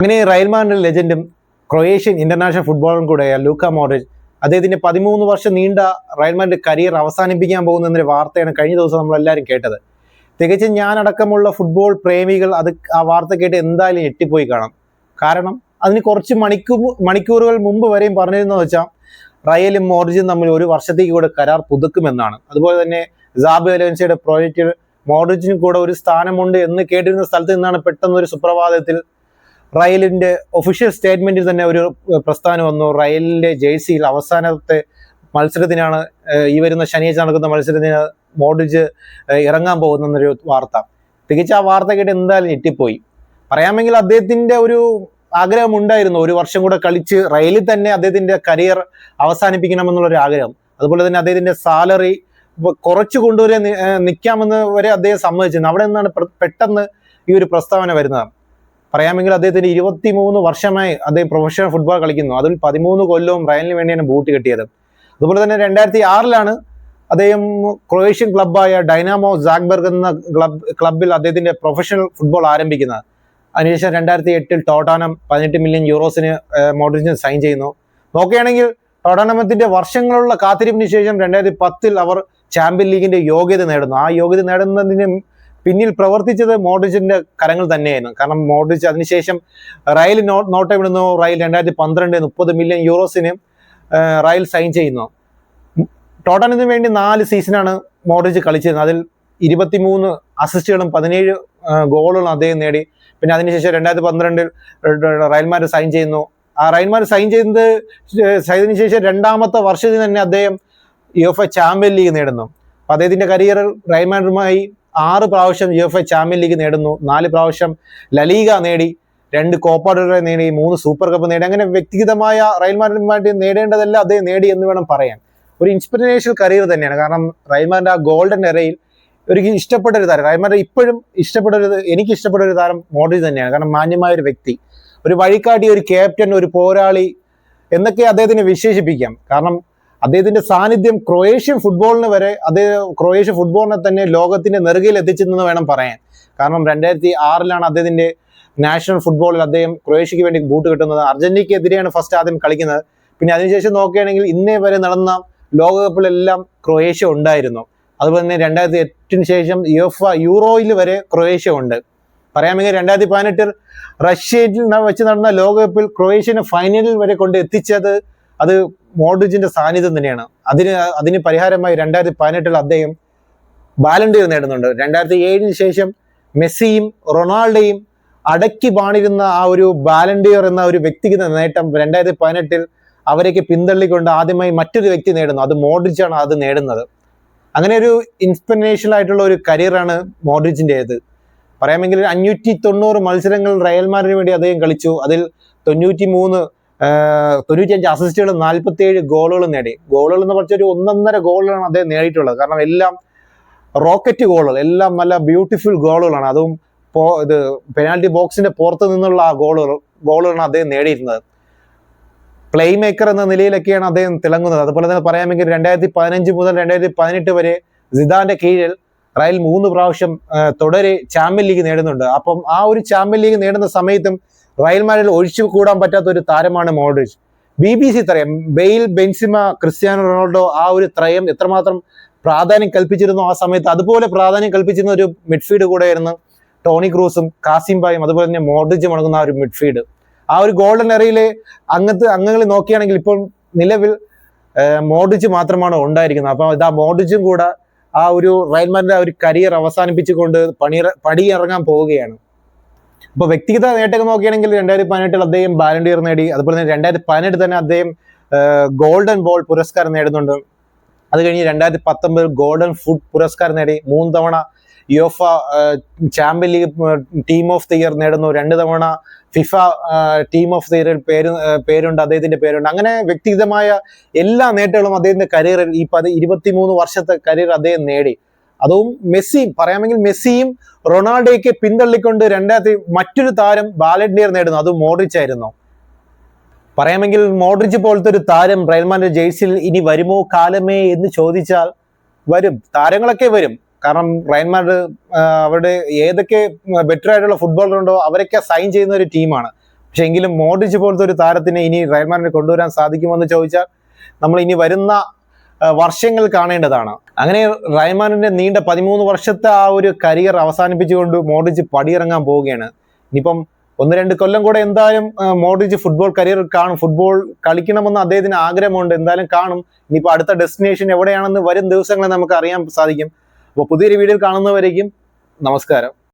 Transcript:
അങ്ങനെ Real Madrid ലെജൻഡും Croatian international ഫുട്ബോളറും കൂടെയായ ലൂക്ക മോഡ്രിച്ച് അദ്ദേഹത്തിന്റെ പതിമൂന്ന് വർഷം നീണ്ട റയൽ മാൻഡ്രിഡ് കരിയർ അവസാനിപ്പിക്കാൻ പോകുന്ന എന്നൊരു വാർത്തയാണ് കഴിഞ്ഞ ദിവസം നമ്മൾ എല്ലാവരും കേട്ടത്. തികച്ചും ഞാനടക്കമുള്ള ഫുട്ബോൾ പ്രേമികൾ അത് ആ വാർത്ത കേട്ട് എന്തായാലും ഞെട്ടിപ്പോയി കാണാം. കാരണം അതിന് കുറച്ച് മണിക്കൂർ മണിക്കൂറുകൾ മുമ്പ് വരെയും പറഞ്ഞിരുന്നു വെച്ചാൽ റയലും മോർജും തമ്മിൽ ഒരു വർഷത്തേക്ക് കൂടെ കരാർ പുതുക്കുമെന്നാണ്. അതുപോലെ തന്നെ സാബ് എലവൻസിയുടെ പ്രോജക്റ്റിൽ മോർജിനും കൂടെ ഒരു സ്ഥാനമുണ്ട് എന്ന് കേട്ടിരുന്ന സ്ഥലത്ത് നിന്നാണ് പെട്ടെന്ന് ഒരു സുപ്രഭാതത്തിൽ റയലിന്റെ ഒഫീഷ്യൽ സ്റ്റേറ്റ്മെന്റിൽ തന്നെ ഒരു പ്രസ്ഥാനം വന്നു. റയലിന്റെ ജേഴ്സിയിൽ അവസാനത്തെ മത്സരത്തിനാണ് ഈ വരുന്ന ശനിയാഴ്ച നടക്കുന്ന മത്സരത്തിന് മോഡിജ് ഇറങ്ങാൻ പോകുന്നൊരു വാർത്ത. തികച്ച ആ വാർത്ത കേട്ട് എന്തായാലും ഞെട്ടിപ്പോയി. പറയാമെങ്കിൽ അദ്ദേഹത്തിന്റെ ഒരു ആഗ്രഹം ഉണ്ടായിരുന്നു. ഒരു വർഷം കൂടെ കളിച്ച് റയലിൽ തന്നെ അദ്ദേഹത്തിന്റെ കരിയർ അവസാനിപ്പിക്കണമെന്നുള്ള ഒരു ആഗ്രഹം. അതുപോലെ തന്നെ അദ്ദേഹത്തിന്റെ സാലറി കുറച്ച് കൊണ്ടുവരെ നിൽക്കാമെന്ന് വരെ അദ്ദേഹം സമ്മതിച്ചിരുന്നു. അവിടെ നിന്നാണ് പെട്ടെന്ന് ഈ ഒരു പ്രസ്താവന വരുന്നത്. പറയാമെങ്കിൽ അദ്ദേഹത്തിന് ഇരുപത്തി മൂന്ന് വർഷമായി അദ്ദേഹം പ്രൊഫഷണൽ ഫുട്ബോൾ കളിക്കുന്നു. അതിൽ പതിമൂന്ന് കൊല്ലവും റയലിന് വേണ്ടിയാണ് ബൂട്ട് കിട്ടിയത്. അതുപോലെ തന്നെ രണ്ടായിരത്തി ആറിലാണ് അദ്ദേഹം ക്രൊയേഷ്യൻ ക്ലബ്ബായ ഡൈനാമോ സാഗ്ബർഗ് എന്ന ക്ലബ് ക്ലബിൽ അദ്ദേഹത്തിന്റെ പ്രൊഫഷണൽ ഫുട്ബോൾ ആരംഭിക്കുന്നത്. അതിനുശേഷം രണ്ടായിരത്തി എട്ടിൽ ടോട്ടാനം പതിനെട്ട് മില്യൺ യൂറോസിന് മോഡ്രിച്ചിന് സൈൻ ചെയ്യുന്നു. നോക്കുകയാണെങ്കിൽ ടോട്ടാനമത്തിന്റെ വർഷങ്ങളുള്ള കാത്തിരിപ്പിന് ശേഷം രണ്ടായിരത്തി പത്തിൽ അവർ ചാമ്പ്യൻ ലീഗിന്റെ യോഗ്യത നേടുന്നു. ആ യോഗ്യത നേടുന്നതിന് പിന്നിൽ പ്രവർത്തിച്ചത് മോഡ്രിച്ചിന്റെ കരങ്ങൾ തന്നെയായിരുന്നു. കാരണം മോഡ്രിച്ച് അതിനുശേഷം റയൽ നോട്ട് എവിടുന്നു റയൽ രണ്ടായിരത്തി പന്ത്രണ്ട് മുപ്പത് മില്യൺ യൂറോസിന് റയൽ സൈൻ ചെയ്യുന്നു. ടോട്ടനത്തിന് വേണ്ടി നാല് സീസണാണ് മോഡ്രിച്ച് കളിച്ചിരുന്നത്. അതിൽ ഇരുപത്തിമൂന്ന് അസിസ്റ്റുകളും പതിനേഴ് ഗോളുകളും അദ്ദേഹം നേടി. പിന്നെ അതിനുശേഷം രണ്ടായിരത്തി പന്ത്രണ്ടിൽ റയൽമാർ സൈൻ ചെയ്യുന്നു. ആ റയൽമാർ സൈൻ ചെയ്യുന്നത് ചെയ്തതിനു ശേഷം രണ്ടാമത്തെ വർഷത്തിൽ തന്നെ അദ്ദേഹം U F A champion league നേടുന്നു. അപ്പൊ അദ്ദേഹത്തിന്റെ കരിയർ റയൽമാഡുമായി ആറ് പ്രാവശ്യം U F A champion league നേടുന്നു നാല് പ്രാവശ്യം ലലീഗ നേടി രണ്ട് കോപ്പാടുകളെ നേടി മൂന്ന് സൂപ്പർ കപ്പ് നേടി. അങ്ങനെ വ്യക്തിഗതമായ റയൽ മാഡ്രിഡുമായിട്ട് നേടേണ്ടതെല്ലാം അദ്ദേഹം നേടി എന്ന് വേണം പറയാൻ. ഒരു ഇൻസ്പിറേഷണൽ കരിയർ തന്നെയാണ്. കാരണം റയൽ മാഡ്രിഡ് ആ ഗോൾഡൻ എറയിൽ ഒരു ഇഷ്ടപ്പെട്ട ഒരു താരം. റയൽ മാഡ്രിഡ് ഇപ്പോഴും ഇഷ്ടപ്പെട്ട ഒരു എനിക്ക് ഇഷ്ടപ്പെട്ട ഒരു താരം മോഡി തന്നെയാണ്. കാരണം മാന്യമായ ഒരു വ്യക്തി. ഒരു വഴികാട്ടി ഒരു ക്യാപ്റ്റൻ ഒരു പോരാളി എന്നൊക്കെ അദ്ദേഹത്തിനെ വിശേഷിപ്പിക്കാം. കാരണം അദ്ദേഹത്തിന്റെ സാന്നിധ്യം ക്രൊയേഷ്യൻ ഫുട്ബോളിന് വരെ അദ്ദേഹം ക്രൊയേഷ്യ ഫുട്ബോളിനെ തന്നെ ലോകത്തിന്റെ നെറുകയിൽ എത്തിച്ചെന്ന് വേണം പറയാൻ. കാരണം രണ്ടായിരത്തി ആറിലാണ് അദ്ദേഹത്തിന്റെ നാഷണൽ ഫുട്ബോളിൽ അദ്ദേഹം ക്രൊയേഷ്യക്ക് വേണ്ടി ബൂട്ട് കിട്ടുന്നത്. അർജന്റീനയ്ക്കെതിരെയാണ് ഫസ്റ്റ് ആദ്യം കളിക്കുന്നത്. പിന്നെ അതിനുശേഷം നോക്കുകയാണെങ്കിൽ ഇന്നേ വരെ നടന്ന ലോകകപ്പിലെല്ലാം ക്രൊയേഷ്യ ഉണ്ടായിരുന്നു. അതുപോലെ തന്നെ രണ്ടായിരത്തി എട്ടിന് ശേഷം യുഎഫ യൂറോയിൽ വരെ ക്രൊയേഷ്യ ഉണ്ട്. പറയാമെങ്കിൽ രണ്ടായിരത്തി പതിനെട്ടിൽ റഷ്യയിൽ വെച്ച് നടന്ന ലോകകപ്പിൽ ക്രൊയേഷ്യനെ ഫൈനലിൽ വരെ കൊണ്ട് എത്തിച്ചത് അത് മോഡ്രിച്ചിന്റെ സാന്നിധ്യം തന്നെയാണ്. അതിന് അതിന് പരിഹാരമായി രണ്ടായിരത്തി പതിനെട്ടിൽ അദ്ദേഹം ബാലൻഡിയർ നേടുന്നുണ്ട്. രണ്ടായിരത്തി ഏഴിന് ശേഷം മെസ്സിയും റൊണാൾഡോയും അടക്കി പാണിരുന്ന ആ ഒരു ബാലൻഡിയർ എന്ന ഒരു വ്യക്തിക്ക് നേട്ടം രണ്ടായിരത്തി പതിനെട്ടിൽ അവരേക്ക് പിന്തള്ളിക്കൊണ്ട് ആദ്യമായി മറ്റൊരു വ്യക്തി നേടുന്നു. അത് മോഡ്രിച്ചാണ് അത് നേടുന്നത്. അങ്ങനെ ഒരു ഇൻസ്പിറേഷണൽ ആയിട്ടുള്ള ഒരു കരിയറാണ് മോഡ്രിച്ചിന്റേത് പറയാമെങ്കിൽ അഞ്ഞൂറ്റി തൊണ്ണൂറ് മത്സരങ്ങൾ റയൽമാരിന് വേണ്ടി അദ്ദേഹം കളിച്ചു. അതിൽ തൊണ്ണൂറ്റി മൂന്ന് തൊണ്ണൂറ്റിയഞ്ച് അസിസ്റ്റുകളും നാൽപ്പത്തിയേഴ് ഗോളുകളും നേടി. ഗോളുകൾ എന്ന് പറഞ്ഞ ഒരു ഒന്നൊന്നര ഗോളുകളാണ് അദ്ദേഹം നേടിയിട്ടുള്ളത്. കാരണം എല്ലാം റോക്കറ്റ് ഗോളുകൾ എല്ലാം നല്ല ബ്യൂട്ടിഫുൾ ഗോളുകളാണ് അതും ഇത് പെനാൽറ്റി ബോക്സിന്റെ പുറത്ത് നിന്നുള്ള ആ ഗോളുകൾ ഗോളുകളാണ് അദ്ദേഹം നേടിയിരുന്നത്. പ്ലേ മേക്കർ എന്ന നിലയിലൊക്കെയാണ് അദ്ദേഹം തിളങ്ങുന്നത്. അതുപോലെ തന്നെ പറയാമെങ്കിൽ രണ്ടായിരത്തി പതിനഞ്ച് മുതൽ രണ്ടായിരത്തി പതിനെട്ട് വരെ സിദാന്റെ കീഴിൽ റയൽ മൂന്ന് പ്രാവശ്യം തുടരെ ചാമ്പ്യൻ ലീഗ് നേടുന്നുണ്ട്. അപ്പം ആ ഒരു ചാമ്പ്യൻ ലീഗ് നേടുന്ന സമയത്തും റയൽ മാഡ്രിഡിൽ ഒഴിച്ചു കൂടാൻ പറ്റാത്ത ഒരു താരമാണ് മോഡ്രിച്ച്. ബി ബി സി ത്രയം ബെയിൽ ബെൻസിമ ക്രിസ്ത്യാനോ റൊണാൾഡോ ആ ഒരു ത്രയം എത്രമാത്രം പ്രാധാന്യം കൽപ്പിച്ചിരുന്നു ആ സമയത്ത്? അതുപോലെ പ്രാധാന്യം കൽപ്പിച്ചിരുന്ന ഒരു മിഡ്ഫീൽഡ് കൂടെയായിരുന്നു ടോണി ക്രൂസും കാസിംബായും അതുപോലെ തന്നെ മോഡ്രിച്ചും അടങ്ങുന്ന ആ ഒരു മിഡ്ഫീൽഡ്. ആ ഒരു ഗോൾഡൻ എറയിലെ അങ്ങത്തെ അംഗങ്ങൾ നോക്കിയാണെങ്കിൽ ഇപ്പോൾ നിലവിൽ മോഡ്രിച്ച് മാത്രമാണ് ഉണ്ടായിരിക്കുന്നത്. അപ്പൊ ഇതാ മോഡ്രിച്ചും കൂടെ ആ ഒരു റയൽമാരുടെ ആ ഒരു കരിയർ അവസാനിപ്പിച്ചുകൊണ്ട് പണി പടിയിറങ്ങാൻ പോവുകയാണ്. ഇപ്പൊ വ്യക്തിഗത നേട്ടങ്ങൾ നോക്കുകയാണെങ്കിൽ രണ്ടായിരത്തി പതിനെട്ടിൽ അദ്ദേഹം ബാലൻഡിയർ നേടി. അതുപോലെ തന്നെ രണ്ടായിരത്തി പതിനെട്ട് തന്നെ അദ്ദേഹം ഗോൾഡൻ ബോൾ പുരസ്കാരം നേടുന്നുണ്ട്. അത് കഴിഞ്ഞ് രണ്ടായിരത്തി പത്തൊമ്പതിൽ ഗോൾഡൻ ഫുഡ് പുരസ്കാരം നേടി. മൂന്ന് തവണ UEFA champion league team of the year നേടുന്നു. രണ്ട് തവണ ഫിഫ ടീം ഓഫ് ദി ഇയറിൽ പേര് പേരുണ്ട്. അദ്ദേഹത്തിന്റെ പേരുണ്ട്. അങ്ങനെ വ്യക്തിഗതമായ എല്ലാ നേട്ടങ്ങളും അദ്ദേഹത്തിന്റെ കരിയറിൽ ഈ പതി ഇരുപത്തിമൂന്ന് വർഷത്തെ കരിയർ അദ്ദേഹം നേടി. അതും മെസ്സിയും പറയാമെങ്കിൽ മെസ്സിയും റൊണാൾഡോയ്ക്ക് പിന്തള്ളിക്കൊണ്ട് രണ്ടായിരത്തി മറ്റൊരു താരം ബാലഡിയർ നേടുന്നു. അത് മോഡ്രിച്ച് ആയിരുന്നു. പറയാമെങ്കിൽ മോഡ്രിച്ച് പോലത്തെ ഒരു താരം റയൽമാന്റെ ജേഴ്സിയിൽ ഇനി വരുമോ കാലമേ എന്ന് ചോദിച്ചാൽ വരും. താരങ്ങളൊക്കെ വരും. കാരണം റയൽമാഡ് അവരുടെ ഏതൊക്കെ ബെറ്റർ ആയിട്ടുള്ള ഫുട്ബോളർ ഉണ്ടോ അവരൊക്കെ സൈൻ ചെയ്യുന്ന ഒരു ടീമാണ് പക്ഷെ എങ്കിലും മോഡിച്ച് പോലത്തെ ഒരു താരത്തിനെ ഇനി റയൽ കൊണ്ടുവരാൻ കൊണ്ടുവരാൻ സാധിക്കുമെന്ന് ചോദിച്ചാൽ നമ്മൾ ഇനി വരുന്ന വർഷങ്ങൾ കാണേണ്ടതാണ്. അങ്ങനെ റഹ്മാനിന്റെ നീണ്ട പതിമൂന്ന് വർഷത്തെ ആ ഒരു കരിയർ അവസാനിപ്പിച്ചുകൊണ്ട് മോഡിജ് പടിയിറങ്ങാൻ പോവുകയാണ്. ഇനിയിപ്പം ഒന്ന് രണ്ട് കൊല്ലം കൂടെ എന്തായാലും മോഡിജ് ഫുട്ബോൾ കരിയർ കാണും. ഫുട്ബോൾ കളിക്കണമെന്ന് അദ്ദേഹത്തിന് ആഗ്രഹമുണ്ട്. എന്തായാലും കാണും. ഇനിയിപ്പോൾ അടുത്ത ഡെസ്റ്റിനേഷൻ എവിടെയാണെന്ന് വരും ദിവസങ്ങളിൽ നമുക്ക് അറിയാൻ സാധിക്കും. അപ്പോൾ പുതിയൊരു വീഡിയോ കാണുന്നവരേക്കും നമസ്കാരം.